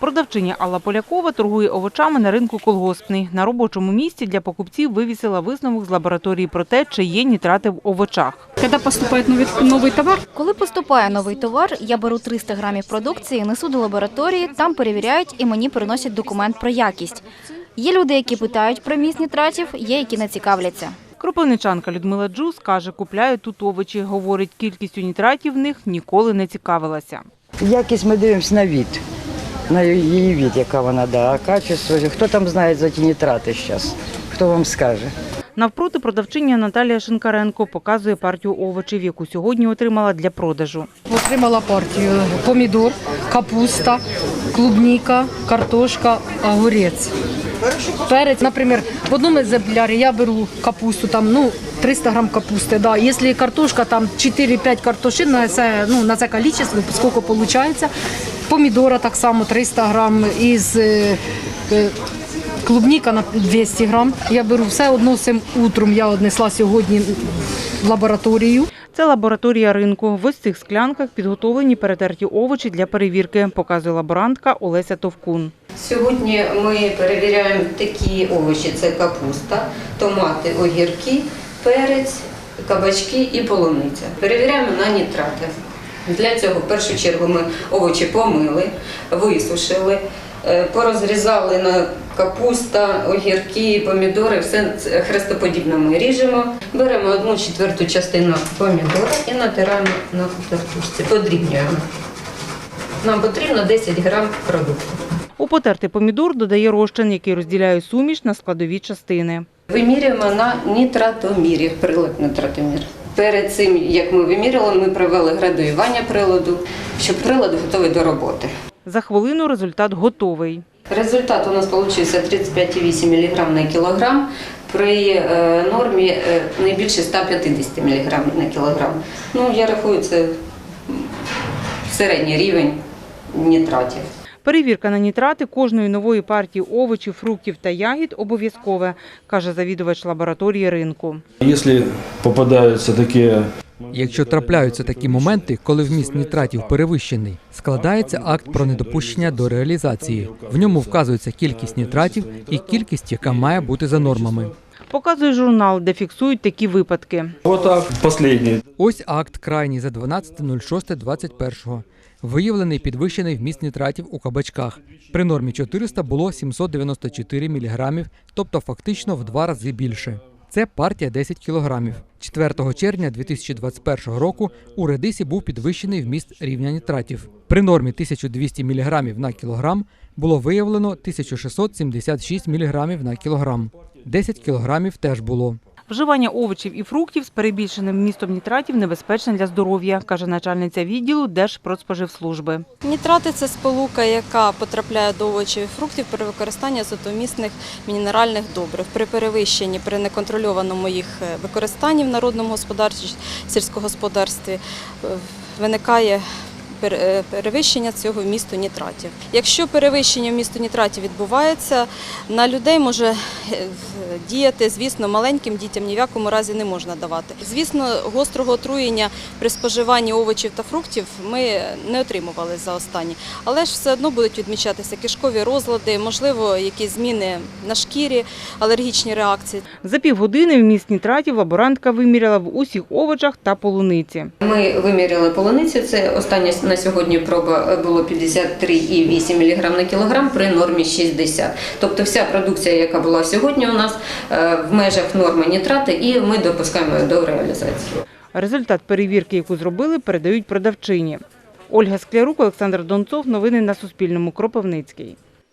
Продавчиня Алла Полякова торгує овочами на ринку колгоспний. На робочому місці для покупців вивісила висновок з лабораторії про те, чи є нітрати в овочах. Когда поступает новый, новый товар, Коли поступає новий товар, я беру 300 грамів продукції, несу до лабораторії, там перевіряють і мені приносять документ про якість. Є люди, які питають про міст нітратів, є, які не цікавляться. Кропивничанка Людмила Джус каже, купляє тут овочі. Говорить, кількістю нітратів в них ніколи не цікавилася. Якість ми дивимося на від, на її від, яка вона да. А качество, хто там знає за ті нітрати зараз? Хто вам скаже? Навпроти продавчиня Наталія Шинкаренко показує партію овочів, яку сьогодні отримала для продажу. отримала партію помідор, капуста, клубніка, картошка, огурець. Перець, наприклад, в одному екземплярі я беру капусту, там, ну, 300 грам капусти, да. Якщо картошка, там 4-5 картошин на це, ну, на це кількість, скільки виходить. Помідора так само 300 грам із е, е, клубніка на 200 грам. Я беру все одно цим утром я однесла сьогодні в лабораторію. Це лабораторія ринку. В ось цих склянках підготовлені перетерті овочі для перевірки, показує лаборантка Олеся Товкун. Сьогодні ми перевіряємо такі овочі: це капуста, томати, огірки, перець, кабачки і полуниця. Перевіряємо на нітрати. Для цього в першу чергу ми овочі помили, висушили, е, порозрізали на капуста, огірки, помідори, все хрестоподібно ми ріжемо. Беремо одну четверту частину помідора і натираємо на тертушці, подрібнюємо. Нам потрібно 10 грам продукту. У потертий помідор додає розчин, який розділяє суміш на складові частини. Вимірюємо на нітратомірі, прилад нітратомір. Перед цим, як ми виміряли, ми провели градуювання приладу, щоб прилад готовий до роботи. За хвилину результат готовий. Результат у нас вийшов 35,8 мг на кілограм при е, нормі е, не більше 150 мг на кілограм. Ну, я рахую, це середній рівень нітратів. Перевірка на нітрати кожної нової партії овочів, фруктів та ягід обов'язкове, каже завідувач лабораторії ринку. Якщо попадаються такі Якщо трапляються такі моменти, коли вміст нітратів перевищений, складається акт про недопущення до реалізації. В ньому вказується кількість нітратів і кількість, яка має бути за нормами. Показує журнал, де фіксують такі випадки. отак, останній. Ось акт крайній за 12.06.21. Виявлений підвищений вміст нітратів у кабачках. При нормі 400 було 794 мг, тобто фактично в два рази більше. Це партія 10 кілограмів. 4 червня 2021 року у редисі був підвищений вміст рівня нітратів. При нормі 1200 мг на кілограм було виявлено 1676 мг на кілограм. 10 кілограмів теж було. Вживання овочів і фруктів з перебільшеним вмістом нітратів небезпечне для здоров'я, каже начальниця відділу Держпродспоживслужби. Нітрати це сполука, яка потрапляє до овочів і фруктів при використанні азотомісних мінеральних добрив. При перевищенні, при неконтрольованому їх е, використанні в народному господарстві, сільськогосподарстві е, виникає перевищення цього вмісту нітратів. Якщо перевищення вмісту нітратів відбувається, на людей може е, діяти, звісно, маленьким дітям ні в якому разі не можна давати. Звісно, гострого отруєння при споживанні овочів та фруктів ми не отримували за останні, але ж все одно будуть відмічатися кишкові розлади, можливо, якісь зміни на шкірі, алергічні реакції. За півгодини вміст нітратів лаборантка виміряла в усіх овочах та полуниці. Ми виміряли полуницю. Це остання на сьогодні проба було 53,8 мг на кілограм при нормі 60. Тобто вся продукція, яка була сьогодні у нас е, в межах норми нітрати, і ми допускаємо до реалізації. Результат перевірки, яку зробили, передають продавчині. Ольга Склярук, Олександр Донцов. Новини на Суспільному. Кропивницький.